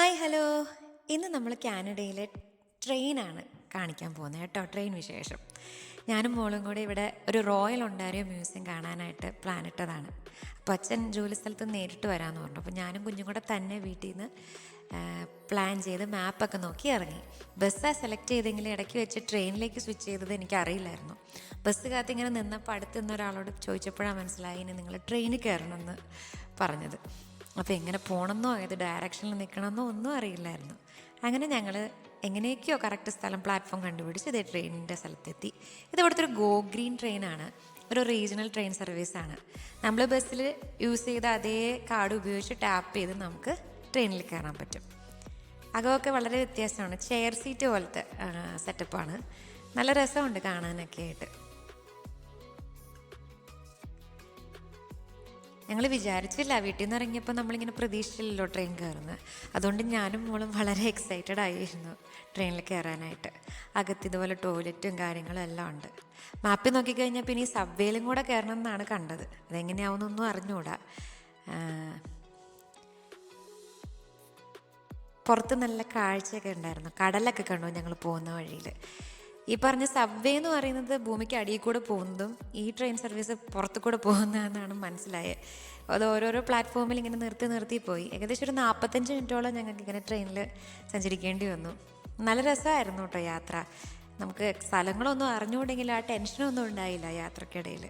Hi hello. ഇന്ന് നമ്മൾ കാനഡയിലെ ട്രെയിനാണ് കാണിക്കാൻ പോകുന്നത് കേട്ടോ ട്രെയിൻ വിശേഷം. ഞാനും മോളും കൂടി ഇവിടെ ഒരു റോയൽ ഒണ്ടാരിയോ മ്യൂസിയം കാണാനായിട്ട് പ്ലാൻ ഇട്ടതാണ്. അപ്പോൾ അച്ഛൻ ജോലി സ്ഥലത്ത് നേരിട്ട് വരാമെന്ന് പറഞ്ഞു. അപ്പോൾ ഞാനും കുഞ്ഞും കൂടെ തന്നെ വീട്ടിൽ നിന്ന് പ്ലാൻ ചെയ്ത് മാപ്പൊക്കെ നോക്കി ഇറങ്ങി. ബസ്സാണ് സെലക്ട് ചെയ്തെങ്കിൽ ഇടയ്ക്ക് വെച്ച് ട്രെയിനിലേക്ക് സ്വിച്ച് ചെയ്തത് എനിക്കറിയില്ലായിരുന്നു. ബസ് കാത്ത് ഇങ്ങനെ നിന്നപ്പോൾ അടുത്ത് നിന്ന് ഒരാളോട് ചോദിച്ചപ്പോഴാണ് മനസ്സിലായി ഇനി നിങ്ങൾ ട്രെയിനിൽ കയറണമെന്ന് പറഞ്ഞത്. അപ്പോൾ എങ്ങനെ പോകണമെന്നോ ഏത് ഡയറക്ഷനിൽ നിൽക്കണമെന്നോ ഒന്നും അറിയില്ലായിരുന്നു. അങ്ങനെ ഞങ്ങൾ എങ്ങനെയൊക്കെയോ കറക്റ്റ് സ്ഥലം പ്ലാറ്റ്ഫോം കണ്ടുപിടിച്ച് ഇതേ ട്രെയിനിന്റെ സ്ഥലത്തെത്തി. ഇത് ഇവിടുത്തെ ഒരു ഗോ ഗ്രീൻ ട്രെയിനാണ് ഒരു റീജിയണൽ ട്രെയിൻ സർവീസാണ് നമ്മൾ ബസ്സിൽ യൂസ് ചെയ്ത അതേ കാർഡ് ഉപയോഗിച്ച് ടാപ്പ് ചെയ്ത് നമുക്ക് ട്രെയിനിൽ കയറാൻ പറ്റും. അകമൊക്കെ വളരെ വ്യത്യാസമാണ്. ചെയർ സീറ്റ് പോലത്തെ സെറ്റപ്പാണ് നല്ല രസമുണ്ട് കാണാനൊക്കെ ആയിട്ട്. ഞങ്ങൾ വിചാരിച്ചില്ല വീട്ടിൽ നിന്ന് ഇറങ്ങിയപ്പോൾ നമ്മളിങ്ങനെ പ്രതീക്ഷിച്ചില്ലല്ലോ ട്രെയിൻ കയറുന്നത് അതുകൊണ്ട് ഞാനും മോളും വളരെ എക്സൈറ്റഡ് ആയിരുന്നു ട്രെയിനിൽ കയറാനായിട്ട് അകത്ത് ഇതുപോലെ ടോയ്ലറ്റും കാര്യങ്ങളും എല്ലാം ഉണ്ട്. മാപ്പിൽ നോക്കിക്കഴിഞ്ഞാൽ പിന്നെ ഈ സബ്വേയിലും കൂടെ കയറണം എന്നാണ് കണ്ടത്. അതെങ്ങനെയാവുന്നൊന്നും അറിഞ്ഞുകൂടാ പുറത്ത് നല്ല കാഴ്ചയൊക്കെ ഉണ്ടായിരുന്നു. കടലൊക്കെ കണ്ടു ഞങ്ങൾ പോകുന്ന വഴിയിൽ ഈ പറഞ്ഞ സബ്വേ എന്ന് പറയുന്നത് ഭൂമിക്ക് അടിയിൽ കൂടെ പോകുന്നതും ഈ ട്രെയിൻ സർവീസ് പുറത്തു കൂടെ പോകുന്നതെന്നാണ് മനസ്സിലായത് അത് ഓരോരോ പ്ലാറ്റ്ഫോമിൽ ഇങ്ങനെ നിർത്തി നിർത്തി പോയി. ഏകദേശം ഒരു നാൽപ്പത്തഞ്ച് മിനിറ്റോളം ഞങ്ങൾക്ക് ഇങ്ങനെ ട്രെയിനിൽ സഞ്ചരിക്കേണ്ടി വന്നു. നല്ല രസമായിരുന്നു കേട്ടോ യാത്ര. നമുക്ക് സ്ഥലങ്ങളൊന്നും അറിഞ്ഞുകൂടെങ്കിൽ ആ ടെൻഷനൊന്നും ഉണ്ടായില്ല യാത്രക്കിടയിൽ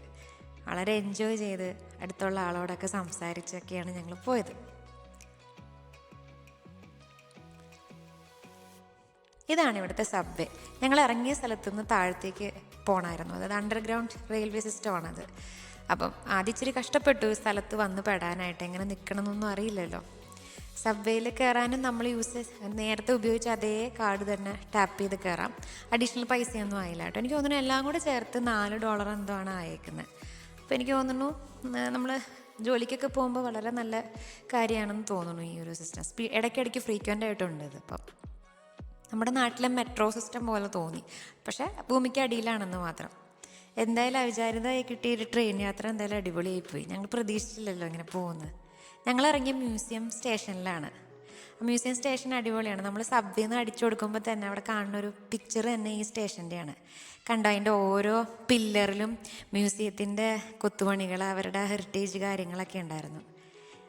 വളരെ എൻജോയ് ചെയ്ത് അടുത്തുള്ള ആളോടൊക്കെ സംസാരിച്ചൊക്കെയാണ് ഞങ്ങൾ പോയത്. ഇതാണ് ഇവിടുത്തെ സബ്വേ. ഞങ്ങൾ ഇറങ്ങിയ സ്ഥലത്തുനിന്ന് താഴത്തേക്ക് പോകണമായിരുന്നു അതായത് അണ്ടർഗ്രൗണ്ട് റെയിൽവേ സിസ്റ്റമാണത് അപ്പം ആദ്യം ഇച്ചിരി കഷ്ടപ്പെട്ടു സ്ഥലത്ത് വന്ന് പെടാനായിട്ട്. എങ്ങനെ നിൽക്കണമെന്നൊന്നും അറിയില്ലല്ലോ. സബ്വേയിൽ കയറാനും നമ്മൾ യൂസ് നേരത്തെ ഉപയോഗിച്ച അതേ കാർഡ് തന്നെ ടാപ്പ് ചെയ്ത് കയറാം അഡീഷണൽ പൈസയൊന്നും ആയില്ല കേട്ടോ. എനിക്ക് തോന്നുന്നു എല്ലാം കൂടെ ചേർത്ത് നാല് ഡോളർ എന്തോ ആണ് അയക്കുന്നത് അപ്പോൾ എനിക്ക് തോന്നുന്നു നമ്മൾ ജോലിക്കൊക്കെ പോകുമ്പോൾ വളരെ നല്ല കാര്യമാണെന്ന് തോന്നുന്നു ഈ ഒരു സിസ്റ്റം ഇടയ്ക്കിടയ്ക്ക് ഫ്രീക്വന്റ് ആയിട്ടുണ്ട് ഇതിപ്പം. നമ്മുടെ നാട്ടിലെ മെട്രോ സിസ്റ്റം പോലെ തോന്നി. പക്ഷേ ഭൂമിക്ക് അടിയിലാണെന്ന് മാത്രം. എന്തായാലും അവിചാരിതമായി കിട്ടിയ ട്രെയിൻ യാത്ര എന്തായാലും അടിപൊളിയായി പോയി ഞങ്ങൾ പ്രതീക്ഷിച്ചില്ലല്ലോ ഇങ്ങനെ പോകുന്നത് ഞങ്ങൾ ഇറങ്ങിയ മ്യൂസിയം സ്റ്റേഷനിലാണ് മ്യൂസിയം സ്റ്റേഷൻ അടിപൊളിയാണ്. നമ്മൾ സബ്ബിൽ നിന്ന് അടിച്ചു കൊടുക്കുമ്പോൾ തന്നെ അവിടെ കാണുന്ന ഒരു പിക്ചർ തന്നെ ഈ സ്റ്റേഷന്റെയാണ് കണ്ടോ അതിന്റെ ഓരോ പില്ലറിലും മ്യൂസിയത്തിന്റെ കൊത്തുപണികൾ അവരുടെ ഹെറിറ്റേജ് കാര്യങ്ങളൊക്കെ ഉണ്ടായിരുന്നു.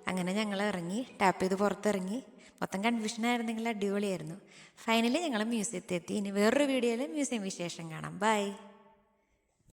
അങ്ങനെ ഞങ്ങൾ ഇറങ്ങി ടാപ്പ് ചെയ്ത് പുറത്തിറങ്ങി. മൊത്തം കൺഫ്യൂഷൻ ആയിരുന്നെങ്കിൽ അടിപൊളിയായിരുന്നു. ഫൈനലി ഞങ്ങൾ മ്യൂസിയത്തിൽ എത്തി ഇനി വേറൊരു വീഡിയോയിൽ മ്യൂസിയം വിശേഷം കാണാം. ബൈ